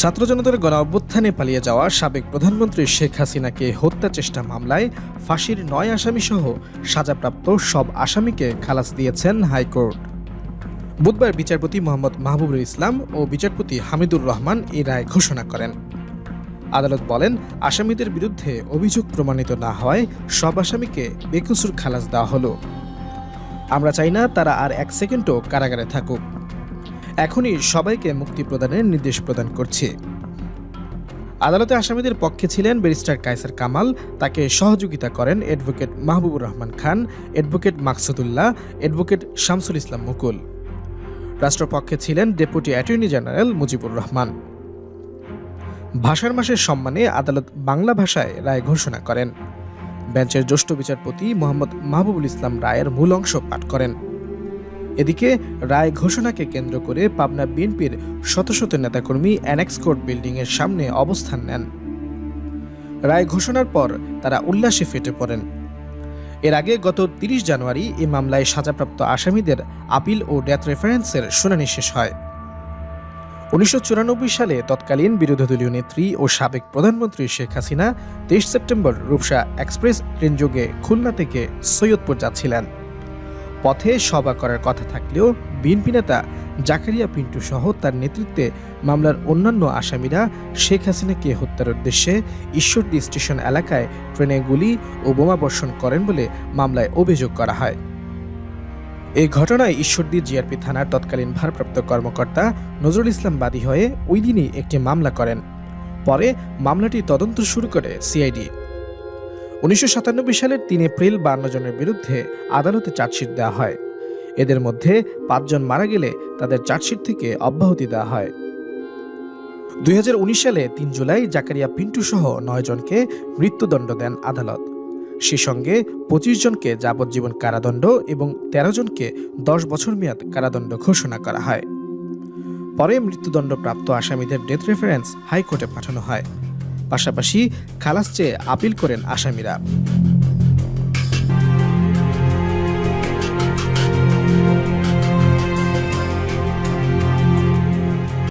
ছাত্র জনতার গণ অভ্যুত্থানে পালিয়ে যাওয়া সাবেক প্রধানমন্ত্রী শেখ হাসিনাকে হত্যা চেষ্টা মামলায় ফাঁসির নয় আসামি সহ সাজাপ্রাপ্ত সব আসামিকে খালাস দিয়েছেন হাইকোর্ট। বুধবার বিচারপতি মোহাম্মদ মাহবুবুল ইসলাম ও বিচারপতি হামিদুর রহমান এই রায় ঘোষণা করেন। আদালত বলেন, আসামিদের বিরুদ্ধে অভিযোগ প্রমাণিত না হওয়ায় সব আসামিকে বেকসুর খালাস দেওয়া হলো। আমরা চাই না তারা আর এক সেকেন্ডও কারাগারে থাকুক। এখনই সবাইকে মুক্তি প্রদানের নির্দেশ প্রদান করছে। আদালতে আসামিদের পক্ষে ছিলেন ব্যারিস্টার কায়সার কামাল, তাকে সহযোগিতা করেন advocate Mahbubur Rahman Khan, advocate Maksudullah, advocate Shamsul Islam Mukul. রাষ্ট্রপক্ষে ছিলেন deputy attorney general Mujibur Rahman. ভাষার মাসের সম্মানে আদালত বাংলা ভাষায় রায় ঘোষণা করেন। বেঞ্চের জ্যেষ্ঠ বিচারপতি মোহাম্মদ মাহবুবুল ইসলাম রায়ের মূল অংশ পাঠ করেন। এদিকে রায় ঘোষণাকে কেন্দ্র করে পাবনা বিএনপির শত শত নেতাকর্মী অ্যানেক্স কোর্ট বিল্ডিংয়ের সামনে অবস্থান নেন। রায় ঘোষণার পর তারা উল্লাসে ফেটে পড়েন। এর আগে গত তিরিশ জানুয়ারি এ মামলায় সাজাপ্রাপ্ত আসামিদের আপিল ও ডেথ রেফারেন্সের শুনানি শেষ হয়। উনিশশো চুরানব্বই সালে তৎকালীন বিরোধী দলীয় নেত্রী ও সাবেক প্রধানমন্ত্রী শেখ হাসিনা তেইশ সেপ্টেম্বর রূপসা এক্সপ্রেস ট্রেনযোগে খুলনা থেকে সৈয়দপুর যাচ্ছিলেন। পথে সভা করার কথা থাকলেও বিএনপি নেতা জাকারিয়া পিন্টু সহ তার নেতৃত্বে মামলার অন্যান্য আসামিরা শেখ হাসিনাকে হত্যার উদ্দেশ্যে ঈশ্বরদী স্টেশন এলাকায় ট্রেনে গুলি ও বোমা বর্ষণ করেন বলে মামলায় অভিযোগ করা হয়। এই ঘটনায় ঈশ্বরদী জিআরপি থানার তৎকালীন ভারপ্রাপ্ত কর্মকর্তা নজরুল ইসলাম বাদী হয়ে ওই দিনই একটি মামলা করেন। পরে মামলাটি তদন্ত শুরু করে সিআইডি। উনিশশো সাতানব্বই সালের তিন এপ্রিল বান্ন জনের বিরুদ্ধে আদালতে চার্জশিট দেওয়া হয়। এদের মধ্যে পাঁচজন মারা গেলে তাদের চার্জশিট থেকে অব্যাহতি দেওয়া হয়। দুই হাজার উনিশ সালে তিন জুলাই জাকারিয়া পিন্টু সহ নয় জনকে মৃত্যুদণ্ড দেন আদালত। সে সঙ্গে পঁচিশ জনকে যাবজ্জীবন কারাদণ্ড এবং তেরো জনকে দশ বছর মেয়াদ কারাদণ্ড ঘোষণা করা হয়। পরে মৃত্যুদণ্ডপ্রাপ্ত আসামিদের ডেথ রেফারেন্স হাইকোর্টে পাঠানো হয়। পাশাপাশি খালাস চেয়ে আপিল করেন আসামিরা।